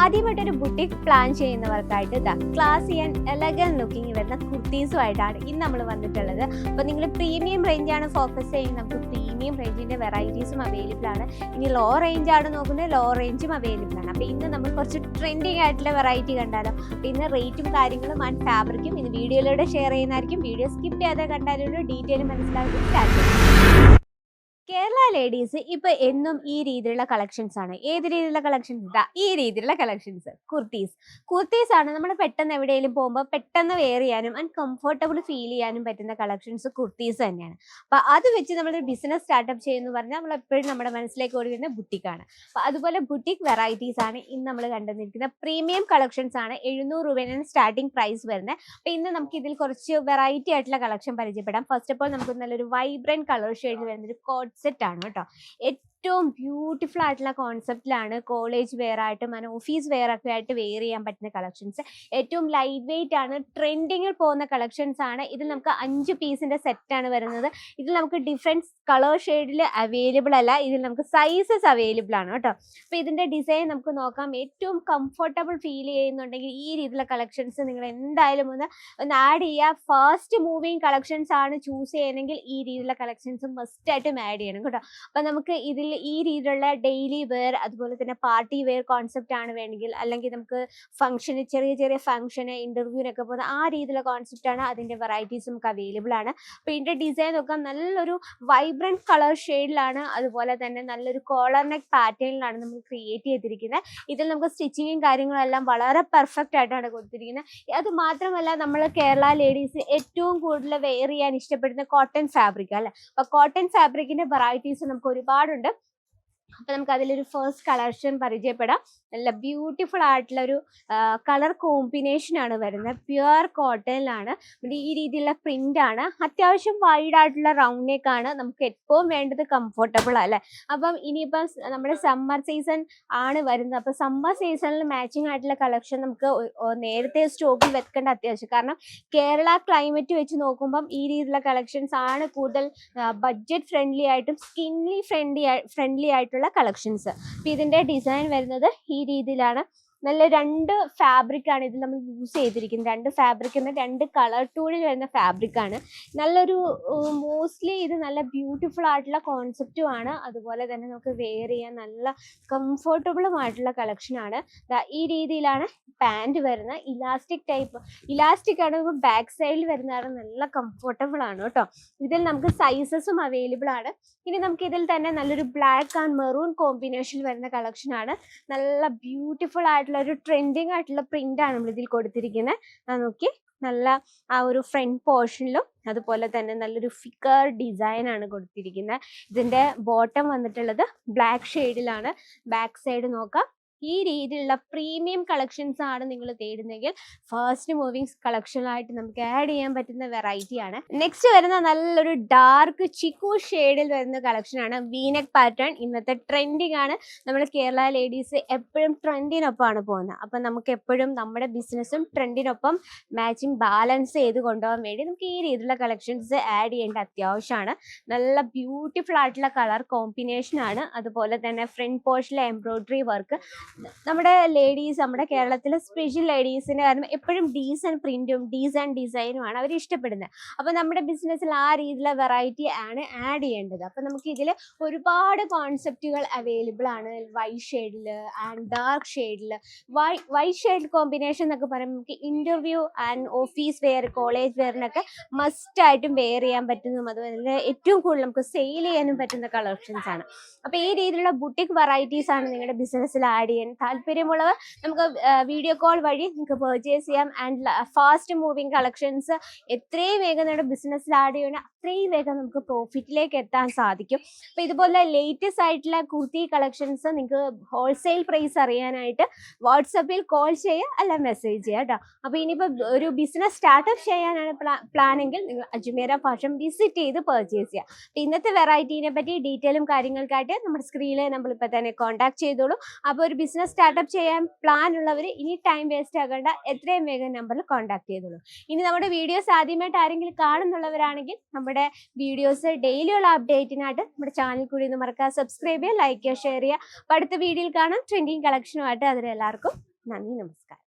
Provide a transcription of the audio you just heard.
ആദ്യമായിട്ടൊരു boutique plan ചെയ്യുന്നവർക്കായിട്ട് ഇതാ class and elegant looking വരുന്ന കുർത്തീസുമായിട്ടാണ് ഇന്ന് നമ്മൾ വന്നിട്ടുള്ളത്. അപ്പോൾ നിങ്ങൾ പ്രീമിയം റേഞ്ചാണ് ഫോക്കസ് ചെയ്യുന്നത്. നമുക്ക് പ്രീമിയം റേഞ്ചിന്റെ വെറൈറ്റീസും അവൈലബിൾ ആണ്. ഇനി ലോ റേഞ്ച് ആണ് നോക്കുന്നത്. ലോ റേഞ്ചും അവൈലബിൾ ആണ്. അപ്പോൾ ഇന്ന് നമ്മൾ കുറച്ച് ട്രെൻഡിങ് ആയിട്ടുള്ള വെറൈറ്റി കണ്ടാലോ? അപ്പോൾ ഇന്ന് റേറ്റും കാര്യങ്ങളും ആൻഡ് ഫാബ്രിക്കും ഇന്ന് വീഡിയോയിലൂടെ ഷെയർ ചെയ്യുന്നതായിരിക്കും. വീഡിയോ സ്കിപ്പ് ചെയ്യാതെ കണ്ടാലൊരു ഡീറ്റെയിൽ മനസ്സിലാക്കി സ്റ്റാർട്ട് ചെയ്യും. കേരള ലേഡീസ് ഇപ്പൊ എന്നും ഈ രീതിയിലുള്ള കളക്ഷൻസ് ആണ്. ഏത് രീതിയിലുള്ള കളക്ഷൻസ് ഈ രീതിയിലുള്ള കളക്ഷൻസ് കുർത്തീസ്. കുർത്തീസ് ആണ് നമ്മൾ പെട്ടെന്ന് എവിടെയെങ്കിലും പോകുമ്പോൾ പെട്ടെന്ന് വെയർ ചെയ്യാനും ആൻഡ് കംഫർട്ടബിൾ ഫീൽ ചെയ്യാനും പറ്റുന്ന കളക്ഷൻസ് കുർത്തീസ് തന്നെയാണ്. അപ്പൊ അത് വെച്ച് നമ്മൾ ബിസിനസ് സ്റ്റാർട്ടപ്പ് ചെയ്യുന്നു പറഞ്ഞാൽ നമ്മൾ എപ്പോഴും നമ്മുടെ മനസ്സിലേക്ക് ഓടി വരുന്ന ബുട്ടിക്കാണ് അപ്പൊ അതുപോലെ ബുട്ടിക് വെറൈറ്റീസ് ആണ് ഇന്ന് നമ്മൾ കണ്ടുവന്നിരിക്കുന്ന പ്രീമിയം കളക്ഷൻസ് ആണ് എഴുന്നൂറ് രൂപയാണ് സ്റ്റാർട്ടിംഗ് പ്രൈസ് വരുന്നത് അപ്പൊ ഇന്ന് നമുക്ക് ഇതിൽ കുറച്ച് വെറൈറ്റി ആയിട്ടുള്ള കളക്ഷൻ പരിചയപ്പെടാം. ഫസ്റ്റ് ഓഫ് ഓൾ നമുക്ക് നല്ലൊരു വൈബ്രന്റ് കളർ ഷെയ്ഡിൽ വരുന്ന ഒരു ആണ് കേട്ടോ. ഏറ്റവും ബ്യൂട്ടിഫുൾ ആയിട്ടുള്ള കോൺസെപ്റ്റിലാണ് കോളേജ് വെയർ ആയിട്ടും അങ്ങനെ ഓഫീസ് വെയർ ഒക്കെ ആയിട്ട് വെയർ ചെയ്യാൻ പറ്റുന്ന കളക്ഷൻസ് ഏറ്റവും ലൈറ്റ് വെയിറ്റ് ആണ് ട്രെൻഡിങ്ങിൽ പോകുന്ന കളക്ഷൻസ് ആണ്. ഇതിൽ നമുക്ക് അഞ്ച് പീസിന്റെ സെറ്റ് ആണ് വരുന്നത്. ഇതിൽ നമുക്ക് ഡിഫറെന്റ് കളർ ഷെയ്ഡിൽ അവൈലബിൾ അല്ല. ഇതിൽ നമുക്ക് സൈസസ് അവൈലബിൾ ആണ് കേട്ടോ. അപ്പോൾ ഇതിന്റെ ഡിസൈൻ നമുക്ക് നോക്കാം. ഏറ്റവും കംഫർട്ടബിൾ ഫീൽ ചെയ്യുന്നുണ്ടെങ്കിൽ ഈ രീതിയിലുള്ള കളക്ഷൻസ് നിങ്ങൾ എന്തായാലും ഒന്ന് ഒന്ന് ആഡ് ചെയ്യുക. ഫാസ്റ്റ് മൂവിങ് കളക്ഷൻസ് ആണ് ചൂസ് ചെയ്യണമെങ്കിൽ ഈ രീതിയിലുള്ള കളക്ഷൻസ് മസ്റ്റ് ആയിട്ടും ആഡ് ചെയ്യണം കേട്ടോ. അപ്പോൾ നമുക്ക് ഇതിൽ ഈ രീതിയിലുള്ള ഡെയിലി വെയർ അതുപോലെ തന്നെ പാർട്ടി വെയർ കോൺസെപ്റ്റ് ആണ് വേണമെങ്കിൽ അല്ലെങ്കിൽ നമുക്ക് ഫംഗ്ഷന് ചെറിയ ചെറിയ ഫംഗ്ഷന് ഇന്റർവ്യൂവിനൊക്കെ പോകുന്ന ആ രീതിയിലുള്ള കോൺസെപ്റ്റ് ആണ് അതിന്റെ വെറൈറ്റീസ് നമുക്ക് അവൈലബിൾ ആണ്. അപ്പോൾ ഇതിന്റെ ഡിസൈൻ ഒക്കെ നല്ലൊരു വൈബ്രന്റ് കളർ ഷെയ്ഡിലാണ് അതുപോലെ തന്നെ നല്ലൊരു കോളർ നെക്ക് പാറ്റേണിലാണ് നമ്മൾ ക്രിയേറ്റ് ചെയ്തിരിക്കുന്നത്. ഇതിൽ നമുക്ക് സ്റ്റിച്ചിങ്ങും കാര്യങ്ങളും എല്ലാം വളരെ പെർഫെക്റ്റ് ആയിട്ടാണ് കൊടുത്തിരിക്കുന്നത്. അത് മാത്രമല്ല നമ്മൾ കേരള ലേഡീസ് ഏറ്റവും കൂടുതൽ വെയർ ചെയ്യാൻ ഇഷ്ടപ്പെടുന്ന കോട്ടൺ ഫാബ്രിക് അല്ലേ? അപ്പൊ കോട്ടൺ ഫാബ്രിക്കിന്റെ വെറൈറ്റീസ് നമുക്ക് ഒരുപാടുണ്ട്. അപ്പൊ നമുക്ക് അതിലൊരു ഫസ്റ്റ് കളക്ഷൻ പരിചയപ്പെടാം. നല്ല ബ്യൂട്ടിഫുൾ ആയിട്ടുള്ള ഒരു കളർ കോമ്പിനേഷൻ ആണ് വരുന്നത്. പ്യുവർ കോട്ടണിലാണ് ഈ രീതിയിലുള്ള പ്രിന്റ് ആണ്. അത്യാവശ്യം വൈഡ് ആയിട്ടുള്ള റൗണ്ട് നെക്ക് ആണ്. നമുക്ക് എപ്പോഴും വേണ്ടത് കംഫർട്ടബിൾ അല്ലേ? അപ്പം ഇനിയിപ്പം നമ്മുടെ സമ്മർ സീസൺ ആണ് വരുന്നത്. അപ്പൊ സമ്മർ സീസണിൽ മാച്ചിങ് ആയിട്ടുള്ള കളക്ഷൻ നമുക്ക് നേരത്തെ സ്റ്റോക്കിൽ വെക്കേണ്ട അത്യാവശ്യം. കാരണം കേരള ക്ലൈമറ്റ് വെച്ച് നോക്കുമ്പം ഈ രീതിയിലുള്ള കളക്ഷൻസ് ആണ് കൂടുതൽ ബഡ്ജറ്റ് ഫ്രണ്ട്ലി ആയിട്ടും സ്കിന്നി ഫ്രണ്ട്ലി ഫ്രണ്ട്ലി ആയിട്ടുള്ള കളക്ഷൻസ്. അപ്പൊ ഇതിന്റെ ഡിസൈൻ വരുന്നത് ഈ രീതിയിലാണ്. നല്ല രണ്ട് ഫാബ്രിക് ആണ് ഇതിൽ നമ്മൾ യൂസ് ചെയ്തിരിക്കുന്നത്. രണ്ട് ഫാബ്രിക് എന്ന രണ്ട് കളർ ടൂണിൽ വരുന്ന ഫാബ്രിക് ആണ്. നല്ലൊരു മോസ്റ്റ്ലി ഇത് നല്ല ബ്യൂട്ടിഫുൾ ആയിട്ടുള്ള കോൺസെപ്റ്റും ആണ്. അതുപോലെ തന്നെ നമുക്ക് വെയർ ചെയ്യാൻ നല്ല കംഫർട്ടബിളും ആയിട്ടുള്ള കളക്ഷൻ ആണ്. ഈ രീതിയിലാണ് പാന്റ് വരുന്നത് ഇലാസ്റ്റിക് ടൈപ്പ് ഇലാസ്റ്റിക് ആണ് ബാക്ക് സൈഡിൽ വരുന്നതാണ് നല്ല കംഫർട്ടബിൾ ആണ് കേട്ടോ. ഇതിൽ നമുക്ക് സൈസസും അവൈലബിൾ ആണ്. ഇനി നമുക്ക് ഇതിൽ തന്നെ നല്ലൊരു ബ്ലാക്ക് ആൻഡ് മെറൂൺ കോമ്പിനേഷൻ വരുന്ന കളക്ഷൻ ആണ്. നല്ല ബ്യൂട്ടിഫുൾ ആയിട്ടുള്ള ഒരു ട്രെൻഡിങ് ആയിട്ടുള്ള പ്രിന്റ് ആണ് നമ്മൾ ഇതിൽ കൊടുത്തിരിക്കുന്നത് നോക്കി നല്ല ആ ഒരു ഫ്രണ്ട് പോർഷനിലും അതുപോലെ തന്നെ നല്ലൊരു ഫിക്കർ ഡിസൈൻ ആണ് കൊടുത്തിരിക്കുന്നത് ഇതിന്റെ ബോട്ടം വന്നിട്ടുള്ളത് ബ്ലാക്ക് ഷെയ്ഡിലാണ് ബാക്ക് സൈഡ് നോക്കാം. ഈ രീതിയിലുള്ള പ്രീമിയം കളക്ഷൻസ് ആണ് നിങ്ങൾ തേടുന്നെങ്കിൽ ഫസ്റ്റ് മൂവിങ് കളക്ഷനായിട്ട് നമുക്ക് ആഡ് ചെയ്യാൻ പറ്റുന്ന വെറൈറ്റി ആണ്. നെക്സ്റ്റ് വരുന്ന നല്ലൊരു ഡാർക്ക് ചിക്കു ഷെയ്ഡിൽ വരുന്ന കളക്ഷനാണ് വീനക് പാറ്റേൺ ഇന്നത്തെ ട്രെൻഡിങ് ആണ്. നമ്മുടെ കേരള ലേഡീസ് എപ്പോഴും ട്രെൻഡിനൊപ്പമാണ് പോകുന്നത് അപ്പം നമുക്ക് എപ്പോഴും നമ്മുടെ ബിസിനസ്സും ട്രെൻഡിനൊപ്പം മാച്ചിങ് ബാലൻസ് ചെയ്ത് കൊണ്ടുപോകാൻ വേണ്ടി നമുക്ക് ഈ രീതിയിലുള്ള കളക്ഷൻസ് ആഡ് ചെയ്യേണ്ട അത്യാവശ്യമാണ്. നല്ല ബ്യൂട്ടിഫുൾ ആയിട്ടുള്ള കളർ കോമ്പിനേഷൻ ആണ്. അതുപോലെ തന്നെ ഫ്രണ്ട് പോർഷനിലെ എംബ്രോയിഡറി വർക്ക് നമ്മുടെ ലേഡീസ് നമ്മുടെ കേരളത്തിലെ സ്പെഷ്യൽ ലേഡീസിന് കാരണം എപ്പോഴും ഡീസന്റ് പ്രിന്റും ഡീസൻ ഡിസൈനും ആണ് അവർ ഇഷ്ടപ്പെടുന്നത്. അപ്പോൾ നമ്മുടെ ബിസിനസ്സിൽ ആ രീതിയിലുള്ള വെറൈറ്റി ആണ് ആഡ് ചെയ്യേണ്ടത്. അപ്പോൾ നമുക്ക് ഇതിൽ ഒരുപാട് കോൺസെപ്റ്റുകൾ അവൈലബിൾ ആണ്. വൈറ്റ് ഷെയ്ഡിൽ ആൻഡ് ഡാർക്ക് ഷെയ്ഡിൽ വൈ വൈറ്റ് ഷെയ്ഡ് കോമ്പിനേഷൻ എന്നൊക്കെ പറയുമ്പോൾ നമുക്ക് interview and office wear college വെയറിനൊക്കെ must ആയിട്ടും വെയർ ചെയ്യാൻ പറ്റുന്നതും അതുപോലെ ഏറ്റവും കൂടുതൽ നമുക്ക് സെയിൽ ചെയ്യാനും പറ്റുന്ന കളക്ഷൻസ് ആണ്. അപ്പോൾ ഈ രീതിയിലുള്ള ബുട്ടിക് വെറൈറ്റീസ് ആണ് നിങ്ങളുടെ ബിസിനസ്സിൽ ആഡ് ചെയ്യാൻ. താല്പര്യമുള്ളവർ നമുക്ക് വീഡിയോ കോൾ വഴി നിങ്ങൾക്ക് പെർച്ചേസ് ചെയ്യാം. ആൻഡ് ഫാസ്റ്റ് മൂവിങ് കളക്ഷൻസ് എത്രയും വേഗം നമ്മുടെ ബിസിനസ്സിൽ ആഡ് ചെയ്യണം അത്രയും വേഗം നമുക്ക് പ്രോഫിറ്റിലേക്ക് എത്താൻ സാധിക്കും. അപ്പോൾ ഇതുപോലെ ലേറ്റസ്റ്റ് ആയിട്ടുള്ള കുർത്തി കളക്ഷൻസ് നിങ്ങൾക്ക് ഹോൾസെയിൽ പ്രൈസ് അറിയാനായിട്ട് വാട്സപ്പിൽ കോൾ ചെയ്യുക അല്ല മെസ്സേജ് ചെയ്യുക കേട്ടോ. അപ്പോൾ ഇനിയിപ്പോൾ ഒരു ബിസിനസ് സ്റ്റാർട്ടപ്പ് ചെയ്യാനാണ് പ്ലാനെങ്കിൽ നിങ്ങൾ അജ്മീര ഫാഷൻ വിസിറ്റ് ചെയ്ത് പർച്ചേസ് ചെയ്യുക. അപ്പോൾ ഇന്നത്തെ വെറൈറ്റീനെ പറ്റി ഡീറ്റെയിലും കാര്യങ്ങൾക്കായിട്ട് നമ്മുടെ സ്ക്രീനിൽ നമ്മളിപ്പോൾ തന്നെ കോൺടാക്ട് ചെയ്തോളൂ. അപ്പോൾ ഒരു ബിസിനസ് സ്റ്റാർട്ടപ്പ് ചെയ്യാൻ പ്ലാൻ ഉള്ളവർ ഇനി ടൈം വേസ്റ്റ് ആക്കേണ്ട എത്രയും വേഗം നമ്പറിൽ കോൺടാക്ട് ചെയ്തോളൂ. ഇനി നമ്മുടെ വീഡിയോസ് ആദ്യമായിട്ട് ആരെങ്കിലും കാണുന്നുള്ളവരാണെങ്കിൽ നമ്മുടെ വീഡിയോസ് ഡെയിലിയുള്ള അപ്ഡേറ്റിനായിട്ട് നമ്മുടെ ചാനൽ കൂടി ഒന്ന് മറക്കുക സബ്സ്ക്രൈബ് ചെയ്യുക ലൈക്ക് ചെയ്യുക ഷെയർ ചെയ്യുക. അടുത്ത വീഡിയോയിൽ കാണാം. ട്രെൻഡിങ് കളക്ഷനുമായിട്ട് അതിലെല്ലാവർക്കും നന്ദി നമസ്കാരം.